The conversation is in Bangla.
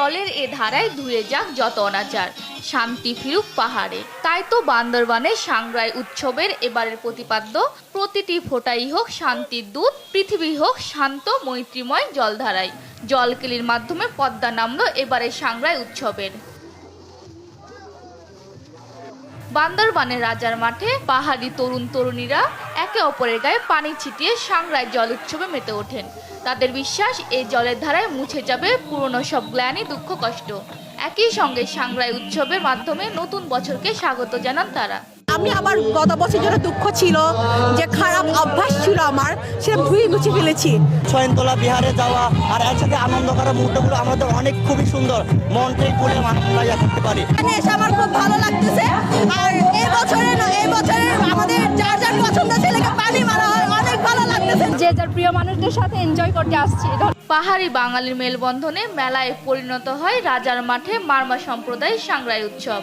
জলের এ ধারায় ধুয়ে যাক যত অনাচার। শান্তি ফিরুক পাহাড়ে। তাই তো বান্দরবানের সাংগ্রাই উৎসবের এবারের প্রতিপাদ্য। প্রতিটি ফোটাই হোক শান্তির দূত, পৃথিবী হোক শান্ত মৈত্রীময় জলধারায় জলকেলির মাধ্যমে পদ্মা নামলো এবারের সাংগ্রাই উৎসবের। বান্দরবানের রাজার মাঠে পাহাড়ি তরুণ তরুণীরা একে অপরের গায়ে পানি ছিটিয়ে সাংরাই জল উৎসবে মেতে ওঠেন। তাদের বিশ্বাস এই জলের ধারায় মুছে যাবে পুরনো সব গ্লানি দুঃখ কষ্ট। একই সঙ্গে সাংরাই উৎসবের মাধ্যমে নতুন বছরকে স্বাগত জানান তারা। আমি আমার গত বছর জন্য দুঃখ ছিল যে খারাপ অভ্যাস ছিল আমার সেটা ধুয়ে মুছে ফেলেছি। ছয়নতলা বিহারে যাওয়া আর একসাথে আনন্দ করার মুহূর্তগুলো আমাদের অনেক খুবই সুন্দর। মনটাই করে আমরা ইয়া করতে পারি। এসে আমার খুব ভালো লাগতেছে যে যার প্রিয় মানুষদের সাথে এনজয় করতে আসছি। পাহাড়ি বাঙালির মেলবন্ধনে মেলায় পরিণত হয় রাজার মাঠে মারমা সম্প্রদায় সাংরাই উৎসব।